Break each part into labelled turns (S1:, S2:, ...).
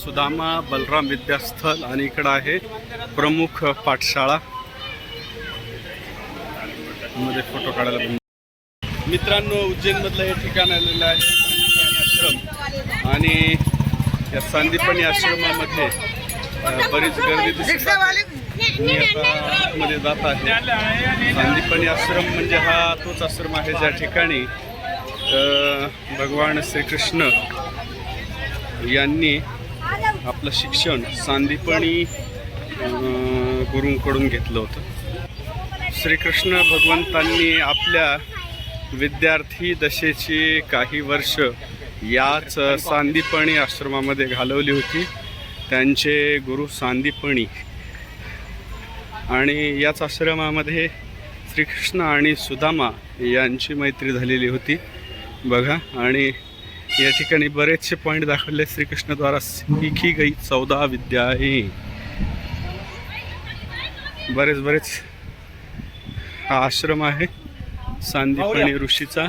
S1: सुदामा बलराम विद्यास्थल आणि इकडं आहे प्रमुख पाठशाळा. मध्ये फोटो काढायला मित्रांनो उज्जैनमधलं हे ठिकाण आलेलं आहे आश्रम. आणि या सांदीपनी आश्रमामध्ये बरीच गर्दी दिसते मी आता आतमध्ये जात आहे. सांदीपनी आश्रम म्हणजे हा तोच आश्रम आहे ज्या ठिकाणी भगवान श्रीकृष्ण यांनी आपलं शिक्षण सांदीपणी गुरूंकडून घेतलं होतं. श्रीकृष्ण भगवंतांनी आपल्या विद्यार्थी दशेची काही वर्ष याच सांदीपणी आश्रमामध्ये घालवली होती. त्यांचे गुरु सांदीपणी. आणि याच आश्रमामध्ये श्रीकृष्ण आणि सुदामा यांची मैत्री झालेली होती. बघा आणि या ठिकाणी बरेचसे पॉईंट दाखवले श्रीकृष्णद्वारा शिखी गई चौदा विद्या आहे बरेच बरेच हा आश्रम आहे सांदीपणी ऋषीचा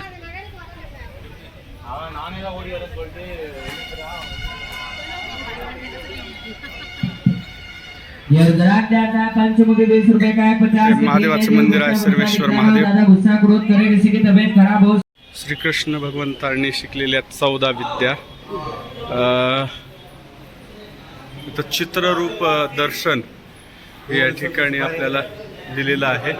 S1: हे महादेवाचं मंदिर आहे, सर्वेश्वर महादेव.
S2: दादा गुस्सा क्रोध करे किसी की तबीयत खराब हो
S1: श्रीकृष्ण भगवंतांनी शिकलेल्या चौदा विद्या. इथं चित्ररूप दर्शन हे या ठिकाणी आपल्याला दिलेलं आहे.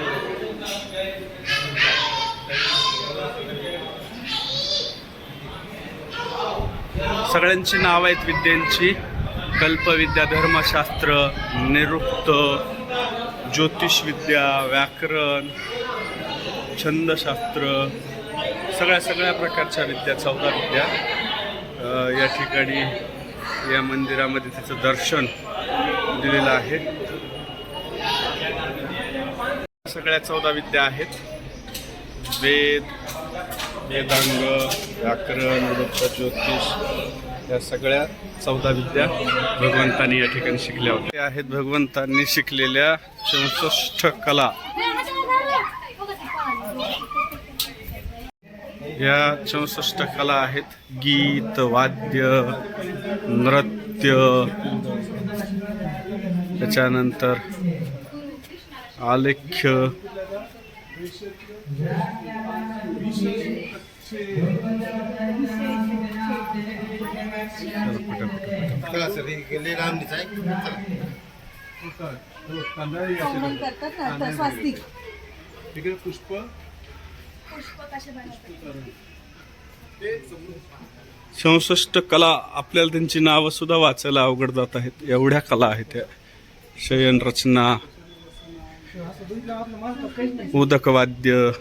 S1: सगळ्यांची नाव आहेत विद्यांची. कल्पविद्या धर्मशास्त्र निरुक्त ज्योतिषविद्या व्याकरण छंदशास्त्र सगळ्या सगळ्या प्रकारच्या विद्या चौदा विद्या या ठिकाणी या मंदिरामध्ये त्याचं दर्शन दिलेलं आहे. सगळ्या चौदा विद्या आहेत. वेद वेदांग व्याकरण वृत्त ज्योतिष या सगळ्या चौदा विद्या भगवंतांनी या ठिकाणी शिकल्या होत्या. आहेत भगवंतांनी शिकलेल्या चौसष्ट कला. या चौसष्ट कला आहेत. गीत वाद्य नृत्य. त्याच्यानंतर आलेख्य.
S3: चला सर
S1: चौसष्ट कला आपल्याला त्यांची नावं सुद्धा वाचायला अवघड जात आहेत. एवढ्या कला आहेत त्या. शयन रचना उदकवाद्य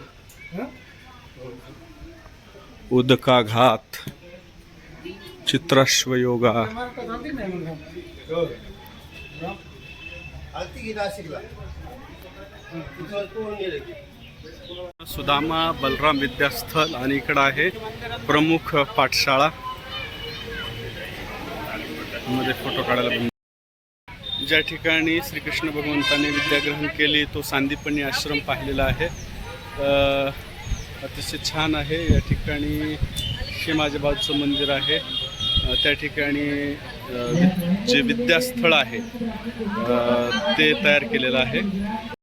S1: उदकाघात चित्राश्वयोगा.
S3: आलती
S1: सुदामा बलराम विद्यास्थळ आणि इकडं आहे प्रमुख पाठशाळा. मध्ये फोटो काढायला ज्या ठिकाणी श्रीकृष्ण भगवंतांनी विद्याग्रहण केली तो सांदीपणी आश्रम पाहिलेला आहे. अतिशय छान आहे. या ठिकाणी शेमाजाबादचं मंदिर आहे. त्या ठिकाणी वि- जे विद्यास्थळ आहे ते तयार केलेलं आहे.